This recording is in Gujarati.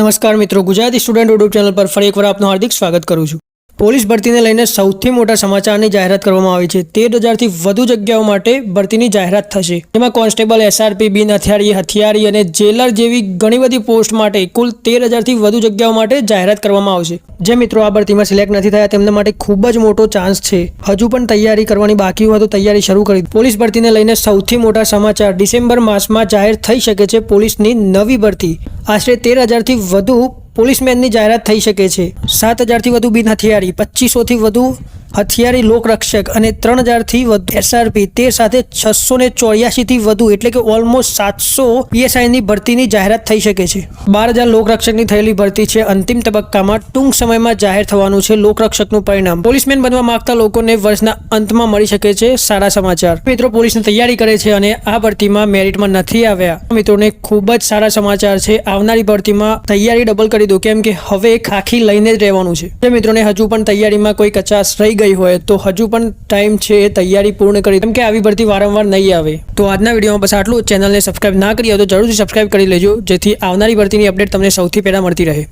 નમસ્કાર મિત્રો. ગુજરાતી સ્ટુડન્ટ યુટ્યુબ ચેનલ પર ફરી એકવાર આપનું હાર્દિક સ્વાગત કરું છું. પોલીસ ભરતીને લઈને સૌથી મોટા સમાચારની જાહેરાત કરવામાં આવી છે. તેર હજારથી વધુ જગ્યાઓ માટે ભરતીની જાહેરાત થશે. જેમાં કોન્સ્ટેબલ એસઆરપી બિન હથિયારી હથિયારી અને જેલર જેવી ઘણી બધી પોસ્ટ માટે કુલ તેર હજારથી વધુ જગ્યાઓ માટે જાહેરાત કરવામાં આવશે. જે મિત્રો આ ભરતીમાં સિલેક્ટ નથી થયા તેમના માટે ખૂબ જ મોટો ચાન્સ છે. હજુ પણ તૈયારી કરવાની બાકી હોય તો તૈયારી શરૂ કરી. પોલીસ ભરતીને લઈને સૌથી મોટા સમાચાર ડિસેમ્બર માસમાં જાહેર થઈ શકે છે પોલીસની નવી ભરતી. આશરે તેર હજારથી વધુ પોલીસમેનની જાહેરાત થઈ શકે છે. સાત હજારથી વધુ બિન હથિયારી પચીસોથી વધુ હથિયારી લોકરક્ષક અને ત્રણ હજારથી વધુ એસઆરપી તે સાથે છસો ને ચોર્યાસીથી વધુ એટલે કે ઓલમોસ્ટ સાતસો પીએસઆઈની ભરતીની જાહેરાત થઈ શકે છે. બાર હજાર લોકરક્ષકની થયેલી ભરતી છે. અંતિમ તબક્કામાં ટૂંક સમયમાં જાહેર થવાનું છે લોકરક્ષકનું પરિણામ. પોલીસમેન બનવા માંગતા લોકોને વર્ષના અંતમાં મળી શકે છે સારા સમાચાર. મિત્રો, પોલીસની તૈયારી કરે છે અને આ ભરતીમાં મેરિટમાં નથી આવ્યા. મિત્રોને ખૂબ જ સારા સમાચાર છે. આવનારી ભરતીમાં તૈયારી ડબલ કરી દો. કેમ કે હવે ખાખી લઈને જ રહેવાનું છે. જે મિત્રોને હજુ પણ તૈયારીમાં કોઈ કચાશ રહી ગઈ હોય, તો હજુ પણ ટાઈમ છે એ તૈયારી પૂર્ણ કરી. કેમ કે આવી ભરતી વારંવાર નહીં આવે. તો આજના વિડીયોમાં બસ આટલું ચેનલને સબસ્ક્રાઈબ ના કરી હોય તો જરૂરથી સબસ્ક્રાઇબ કરી લેજો, જેથી આવનારી ભરતીની અપડેટ તમને સૌથી પહેલાં મળતી રહે.